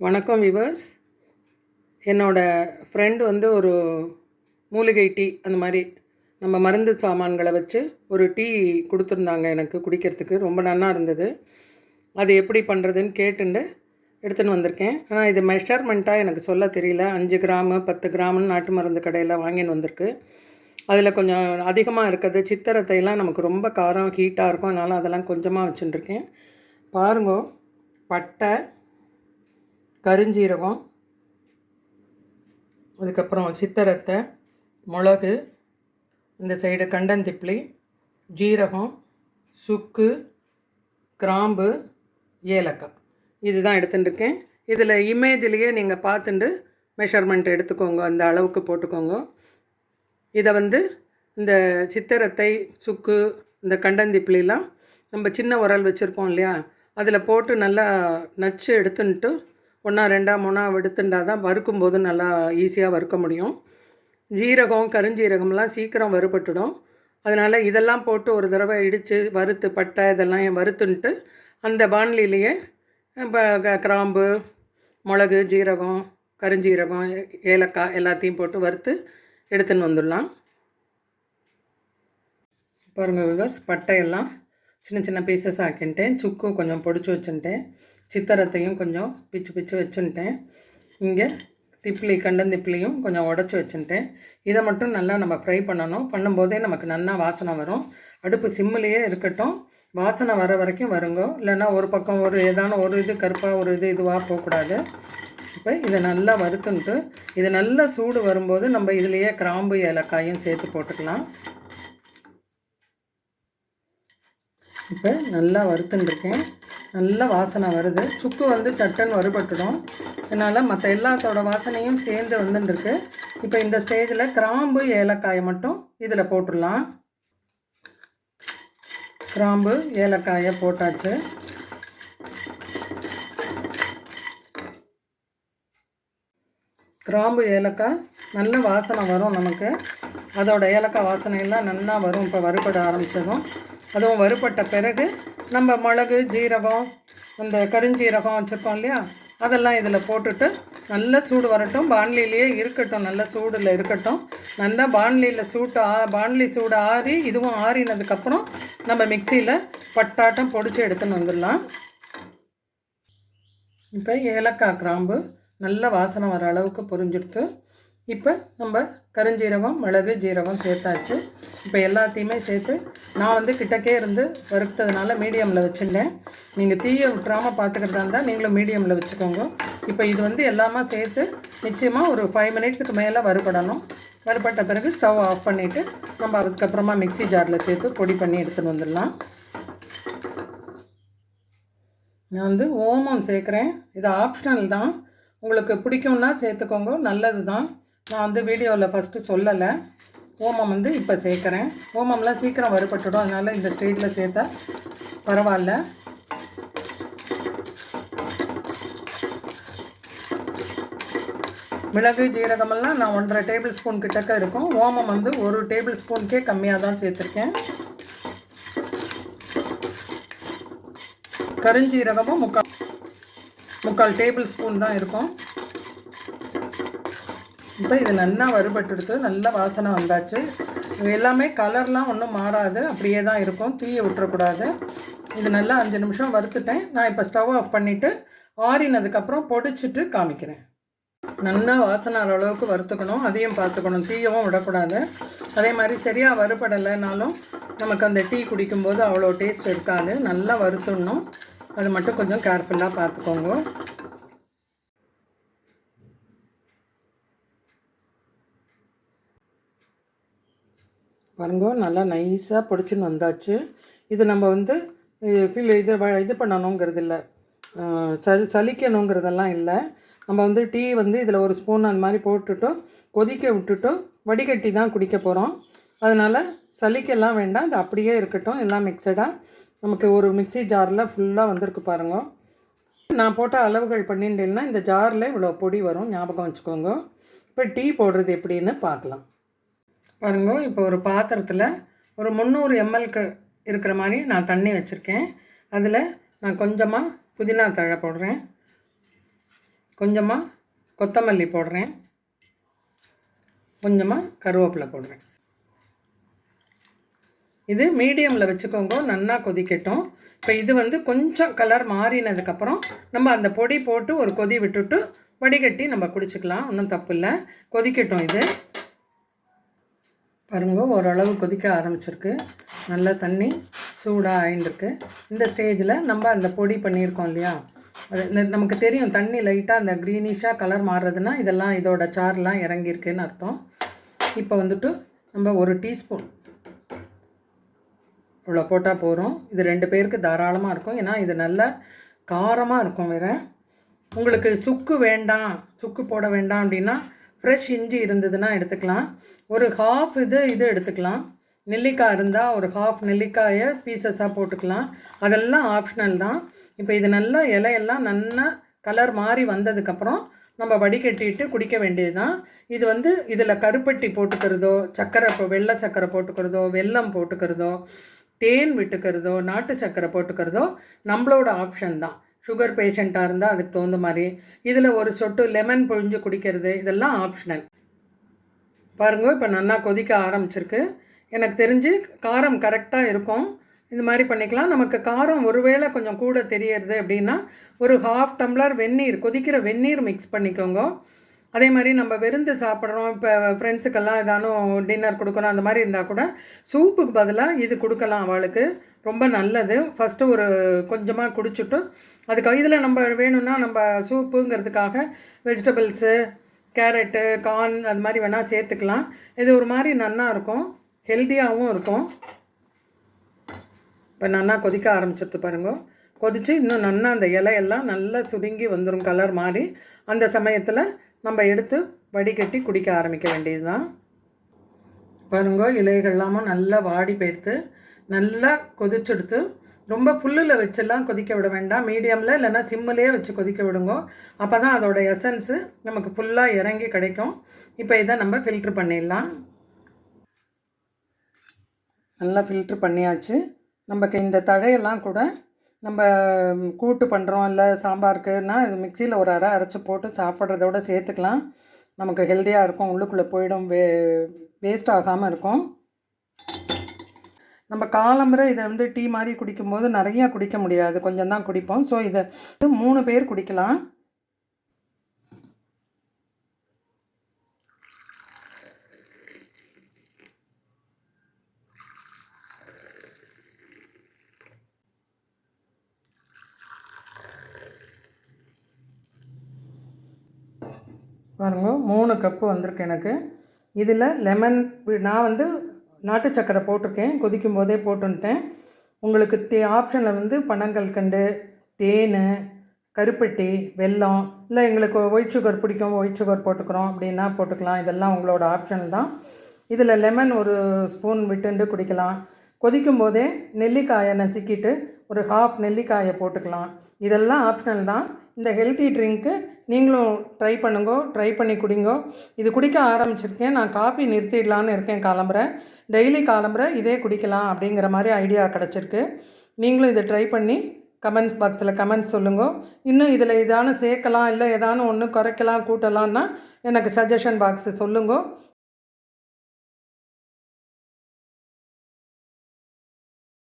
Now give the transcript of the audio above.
வணக்கம் விவர்ஸ் என்னோடய ஃப்ரெண்டு வந்து ஒரு மூலிகை டீ அந்த மாதிரி நம்ம மருந்து சாமான்களை வச்சு ஒரு டீ கொடுத்துருந்தாங்க எனக்கு குடிக்கிறதுக்கு. ரொம்ப நல்லா இருந்தது. அது எப்படி பண்ணுறதுன்னு கேட்டுண்டு எடுத்துன்னு வந்திருக்கேன். ஆனால் இது மெஷர்மெண்ட்டாக எனக்கு சொல்ல தெரியல. அஞ்சு கிராமு பத்து கிராமுன்னு நாட்டு மருந்து கடையில் வாங்கின்னு வந்திருக்கு. அதில் கொஞ்சம் அதிகமாக இருக்கிறது சித்திரத்தையெல்லாம் நமக்கு ரொம்ப காரம் ஹீட்டாக இருக்கும். அதனால் அதெல்லாம் கொஞ்சமாக வச்சுட்டுருக்கேன். பாருங்கோ பட்டை கருஞ்சீரகம் அதுக்கப்புறம் சித்தரத்தை மிளகு இந்த சைடு கண்டந்திப்பிளி ஜீரகம் சுக்கு கிராம்பு ஏலக்காய். இதுதான் எடுத்துட்டுருக்கேன் இதில் இமேஜ்லேயே நீங்கள் பார்த்துட்டு மெஷர்மெண்ட் எடுத்துக்கோங்க. அந்த அளவுக்கு போட்டுக்கோங்க. இதை வந்து இந்த சித்திரத்தை சுக்கு இந்த கண்டந்திப்பிலாம் நம்ம சின்ன உரல் வச்சுருப்போம் இல்லையா? அதில் போட்டு நல்லா நச்சு எடுத்துன்ட்டு ஒன்றா ரெண்டா மூணா எடுத்துட்டா தான் வறுக்கும்போது நல்லா ஈஸியாக வறுக்க முடியும். ஜீரகம் கருஞ்சீரகம்லாம் சீக்கிரம் வறுபட்டுடும். அதனால் இதெல்லாம் போட்டு ஒரு தடவை இடித்து வறுத்து பட்டை இதெல்லாம் வறுத்துன்ட்டு அந்த பாண்லிலேயே இப்போ க- கிராம்பு மிளகு ஜீரகம் கருஞ்சீரகம் ஏ- ஏலக்காய் எல்லாத்தையும் போட்டு வறுத்து எடுத்துன்னு வந்துடலாம். பாருங்கள் விவர்ஸ் பட்டையெல்லாம் சின்ன சின்ன பீசஸ் ஆக்கின்ட்டேன். சுக்கு கொஞ்சம் பொடிச்சு வச்சுட்டேன் சித்தரத்தையும் கொஞ்சம் பிச்சு பிச்சு வச்சுட்டேன் இங்கே திப்ளி கண்டந்திப்ளியும் கொஞ்சம் உடச்சி வச்சுட்டேன் இதை மட்டும் நல்லா நம்ம ஃப்ரை பண்ணணும். பண்ணும்போதே நமக்கு நல்லா வாசனை வரும். அடுப்பு சிம்மிலேயே இருக்கட்டும். வாசனை வர வரைக்கும் வருங்க. இல்லைன்னா ஒரு பக்கம் ஒரு ஏதான ஒரு இது கருப்பாக ஒரு இது இதுவாக போகக்கூடாது. இப்போ இதை நல்லா வறுத்துன்ட்டு இது நல்லா சூடு வரும்போது நம்ம இதுலேயே கிராம்பு ஏலக்காயும் சேர்த்து போட்டுக்கலாம். இப்போ நல்லா வறுத்துட்டுருக்கேன் நல்ல வாசனை வருது. சுக்கு வந்து சட்டன் வறுபட்டுடும். அதனால் மற்ற எல்லாத்தோட வாசனையும் சேர்ந்து வந்துட்டுருக்கு இப்போ இந்த ஸ்டேஜில் கிராம்பு ஏலக்காயை மட்டும் இதில் போட்டுடலாம். கிராம்பு ஏலக்காயை போட்டாச்சு. கிராம்பு ஏலக்காய் நல்ல வாசனை வரும் நமக்கு. அதோட ஏலக்காய் வாசனையெல்லாம் நல்லா வரும். இப்போ வறுபட ஆரம்பித்ததும் அதுவும் வறுபட்ட பிறகு நம்ம மிளகு ஜீரகம் அந்த கருஞ்சீரகம் வச்சுருக்கோம் இல்லையா? அதெல்லாம் இதில் போட்டுட்டு நல்ல சூடு வரட்டும். பாண்லிலேயே இருக்கட்டும். நல்ல சூடில் இருக்கட்டும். நல்லா பாண்லியில் சூட்டு ஆ பாண்லி சூடு ஆறி இதுவும் ஆறினதுக்கப்புறம் நம்ம மிக்சியில் பட்டாட்டம் பொடிச்சு எடுத்துன்னு வந்துடலாம். இப்போ ஏலக்காய் கிராம்பு நல்ல வாசனை வர அளவுக்கு புரிஞ்சுடுத்து இப்போ நம்ம கருஞ்சீரகம் மிளகு ஜீரகம் சேர்த்தாச்சு. இப்போ எல்லாத்தையுமே சேர்த்து நான் வந்து கிட்டக்கே இருந்து வறுத்ததுனால மீடியமில் வச்சுட்டேன். நீங்கள் தீயை விட்டுறாமல் பார்த்துக்கிறதா இருந்தால் நீங்களும் மீடியமில் வச்சுக்கோங்க. இப்போ இது வந்து எல்லாமே சேர்த்து நிச்சயமாக ஒரு ஃபைவ் மினிட்ஸுக்கு மேலே வறுபடணும். வறுபட்ட பிறகு ஸ்டவ் ஆஃப் பண்ணிவிட்டு நம்ம அதுக்கப்புறமா மிக்ஸி ஜாரில் சேர்த்து பொடி பண்ணி எடுத்துகிட்டு வந்துடலாம். நான் வந்து ஓமம் சேர்க்குறேன். இது ஆப்ஷனல் தான். உங்களுக்கு பிடிக்கும்னா சேர்த்துக்கோங்க. நல்லது தான் நான் வந்து வீடியோவில் ஃபஸ்ட்டு சொல்லலை. ஓமம் வந்து இப்போ சேர்க்குறேன். ஓமம்லாம் சீக்கிரம் வறுபட்டுடும். அதனால் இந்த ஸ்டேஜில் சேர்த்தா பரவாயில்ல. மிளகு ஜீரகமெல்லாம் நான் ஒன்றரை டேபிள் ஸ்பூன் கிட்டக்க இருக்கும். ஓமம் வந்து ஒரு டேபிள் ஸ்பூனுக்கே கம்மியாக தான் சேர்த்துருக்கேன். கருஞ்சீரகமும் முக்கால் முக்கால் டேபிள் ஸ்பூன் தான் இருக்கும். இப்போ இது நல்லா வறுபட்டுடுத்து நல்ல வாசனை வந்தாச்சு. இது எல்லாமே கலர்லாம் ஒன்றும் மாறாது. அப்படியே தான் இருக்கும். தீயை விட்டுறக்கூடாது. இது நல்லா அஞ்சு நிமிஷம் வறுத்துட்டேன். நான் இப்போ ஸ்டவ் ஆஃப் பண்ணிவிட்டு ஆறினதுக்கப்புறம் பொடிச்சிட்டு காமிக்கிறேன். நல்லா வாசனை அளவுக்கு வறுத்துக்கணும். அதையும் பார்த்துக்கணும். தீயவும் விடக்கூடாது. அதே மாதிரி சரியாக வறுபடலைனாலும் நமக்கு அந்த டீ குடிக்கும்போது அவ்வளோ டேஸ்ட் இருக்காது. நல்லா வறுத்துடணும். அது மட்டும் கொஞ்சம் கேர்ஃபுல்லாக பார்த்துக்கோங்க. பாருங்க நல்லா நைஸாக பிடிச்சின்னு வந்தாச்சு. இது நம்ம வந்து ஃபீல் இது வ- இது பண்ணணுங்கிறது இல்லை. ச சலிக்கணுங்கிறதெல்லாம் இல்லை. நம்ம வந்து டீ வந்து இதில் ஒரு ஸ்பூன் அந்த மாதிரி போட்டுட்டும் கொதிக்க விட்டுட்டும் வடிகட்டி தான் குடிக்க போகிறோம் அதனால் சலிக்கெல்லாம் வேண்டாம் அது அப்படியே இருக்கட்டும் எல்லாம் மிக்சடாக நமக்கு ஒரு மிக்சி ஜாரில் ஃபுல்லாக வந்திருக்கு பாருங்க. நான் போட்ட அளவுகள் பண்ணிட்டேன்னா இந்த ஜாரில் இவ்வளோ பொடி வரும் ஞாபகம் வச்சுக்கோங்க. இப்போ டீ போடுறது எப்படின்னு பார்க்கலாம். பாருங்க இப்போ ஒரு பாத்திரத்தில் ஒரு முந்நூறு எம்எல்க்கு இருக்கிற மாதிரி நான் தண்ணி வச்சுருக்கேன். அதில் நான் கொஞ்சமாக புதினா தழை போடுறேன். கொஞ்சமாக கொத்தமல்லி போடுறேன். கொஞ்சமாக கருவேப்பிலை போடுறேன். இது மீடியமில் வச்சுக்கோங்க நல்லா கொதிக்கட்டும். இப்போ இது வந்து கொஞ்சம் கலர் மாறினதுக்கப்புறம் நம்ம அந்த பொடி போட்டு ஒரு கொதி விட்டுட்டு வடிகட்டி நம்ம குடிச்சிக்கலாம் ஒன்றும் தப்பு இல்லை. கொதிக்கட்டும் இது. பாருங்கள் ஓரளவு கொதிக்க ஆரம்பிச்சிருக்கு. நல்லா தண்ணி சூடாக ஆயின்ருக்கு இந்த ஸ்டேஜில் நம்ம அந்த பொடி பண்ணியிருக்கோம் இல்லையா? அது இந்த- நமக்கு தெரியும் தண்ணி லைட்டாக அந்த க்ரீனிஷாக கலர் மாறுறதுன்னா இதெல்லாம் இதோட சார்லாம் இறங்கியிருக்குன்னு அர்த்தம். இப்போ வந்துட்டு நம்ம ஒரு டீஸ்பூன் இவ்வளோ போட்டால் போகிறோம் இது ரெண்டு பேருக்கு தாராளமாக இருக்கும். ஏன்னா இது நல்ல காரமாக இருக்கும் வேறு. உங்களுக்கு சுக்கு வேண்டாம் சுக்கு போட வேண்டாம் அப்படின்னா ஃப்ரெஷ் இஞ்சி இருந்ததுன்னா எடுத்துக்கலாம். ஒரு ஹாஃப் இது இது எடுத்துக்கலாம். நெல்லிக்காய் இருந்தால் ஒரு ஹாஃப் நெல்லிக்காயை பீசஸாக போட்டுக்கலாம். அதெல்லாம் ஆப்ஷனல் தான். இப்போ இது நல்லா இலையெல்லாம் நல்லா கலர் மாறி வந்ததுக்கப்புறம் நம்ம வடிகட்டிட்டு குடிக்க வேண்டியது தான் இது வந்து இதில் கருப்பட்டி போட்டுக்கிறதோ சர்க்கரை இப்போ வெள்ளை சர்க்கரை போட்டுக்கிறதோ வெல்லம் போட்டுக்கிறதோ தேன் விட்டுக்கிறதோ நாட்டு சர்க்கரை போட்டுக்கிறதோ நம்மளோட ஆப்ஷன் தான். சுகர் பேஷண்ட்டாக இருந்தால் அதுக்கு தகுந்த மாதிரி. இதில் ஒரு சொட்டு லெமன் பொழிஞ்சு குடிக்கிறது இதெல்லாம் ஆப்ஷனல் பாருங்க இப்போ நல்லா கொதிக்க ஆரம்பிச்சிருக்கு. எனக்கு தெரிஞ்சு காரம் கரெக்டாக இருக்கும். இந்த மாதிரி பண்ணிக்கலாம். நமக்கு காரம் ஒருவேளை கொஞ்சம் கூட தெரியறது அப்படின்னா ஒரு ஹாஃப் டம்ளர் வெந்நீர் கொதிக்கிற வெந்நீர் மிக்ஸ் பண்ணிக்கோங்க. அதே மாதிரி நம்ம விருந்து சாப்பிட்றோம் இப்போ ஃப்ரெண்ட்ஸுக்கெல்லாம் ஏதானும் டின்னர் கொடுக்குறோம் அந்த மாதிரி இருந்தால் கூட சூப்புக்கு பதிலாக இது கொடுக்கலாம் அவளுக்கு. ரொம்ப நல்லது. ஃபஸ்ட்டு ஒரு கொஞ்சமாக குடிச்சிட்டு அதுக்கு இதில் நம்ம வேணும்னா நம்ம சூப்புங்கிறதுக்காக வெஜிடபிள்ஸு கேரட்டு கார்ன் அது மாதிரி வேணால் சேர்த்துக்கலாம். இது ஒரு மாதிரி நன்னா இருக்கும். ஹெல்த்தியாகவும் இருக்கும். இப்போ நன்னா கொதிக்க ஆரம்பிச்சிருது பாருங்க. கொதித்து இன்னும் நன்னா அந்த இலையெல்லாம் நல்லா சுருங்கி வந்துடும் கலர் மாதிரி அந்த சமயத்தில் நம்ம எடுத்து வடிகட்டி குடிக்க ஆரம்பிக்க வேண்டியது தான் பாருங்க இலைகள்லாமும் நல்லா வாடி போயிடுத்து நல்லா கொதிச்செடுத்து ரொம்ப புல்லில் வச்செல்லாம் கொதிக்க விட வேண்டாம். மீடியமில் இல்லைன்னா சிம்மிலேயே வச்சு கொதிக்க விடுங்க. அப்போ தான் அதோட எசன்ஸு நமக்கு ஃபுல்லாக இறங்கி கிடைக்கும். இப்போ இதை நம்ம ஃபில்ட்ரு பண்ணிடலாம். நல்லா ஃபில்ட்ரு பண்ணியாச்சு. நமக்கு இந்த தழையெல்லாம் கூட நம்ம கூட்டு பண்ணுறோம் இல்லை சாம்பாருக்குன்னா இது மிக்சியில் ஒரு அரை அரைச்சி போட்டு சாப்பிட்றதோட சேர்த்துக்கலாம். நமக்கு ஹெல்த்தியாக இருக்கும். உள்ளுக்குள்ளே போயிடும். வே வேஸ்ட் ஆகாமல் இருக்கும். நம்ம காலம்புரை இதை வந்து டீ மாதிரி குடிக்கும்போது நிறையா குடிக்க முடியாது. கொஞ்சம் தான் குடிப்போம். ஸோ இதை மூணு பேர் குடிக்கலாம். பாருங்க மூணு கப்பு வந்திருக்கு எனக்கு. இதில் லெமன் நான் வந்து நாட்டு சக்கரை போட்டிருக்கேன். கொதிக்கும் போதே போட்டுன்ட்டேன் உங்களுக்கு தே ஆப்ஷனில் வந்து பனங்கல்கண்டு தேன் கருப்பட்டி வெல்லம் இல்லை எங்களுக்கு ஒயிட் சுகர் பிடிக்கும் ஒயிட் சுகர் போட்டுக்கிறோம் அப்படின்னா போட்டுக்கலாம். இதெல்லாம் உங்களோட ஆப்ஷன் தான். இதில் லெமன் ஒரு ஸ்பூன் விட்டுண்டு குடிக்கலாம். கொதிக்கும் போதே நெல்லிக்காயை நசுக்கிட்டு ஒரு ஹாஃப் நெல்லிக்காயை போட்டுக்கலாம். இதெல்லாம் ஆப்ஷனல் தான். இந்த ஹெல்த்தி ட்ரிங்க்கு நீங்களும் ட்ரை பண்ணுங்க ட்ரை பண்ணி குடிங்க. இது குடிக்க ஆரம்பிச்சிருக்கேன். நான் காஃபி நிறுத்திடலான்னு இருக்கேன் கிளம்புறேன். டெய்லி காலம்புரை இதே குடிக்கலாம் அப்படிங்கிற மாதிரி ஐடியா கிடச்சிருக்கு. நீங்களும் இதை ட்ரை பண்ணி கமெண்ட்ஸ் பாக்ஸில் கமெண்ட்ஸ் சொல்லுங்க. இன்னும் இதில் ஏதானு சேர்க்கலாம் இல்லை ஏதானு ஒன்று குறைக்கலாம் கூட்டலாம்னா எனக்கு சஜஷன் பாக்ஸு சொல்லுங்க.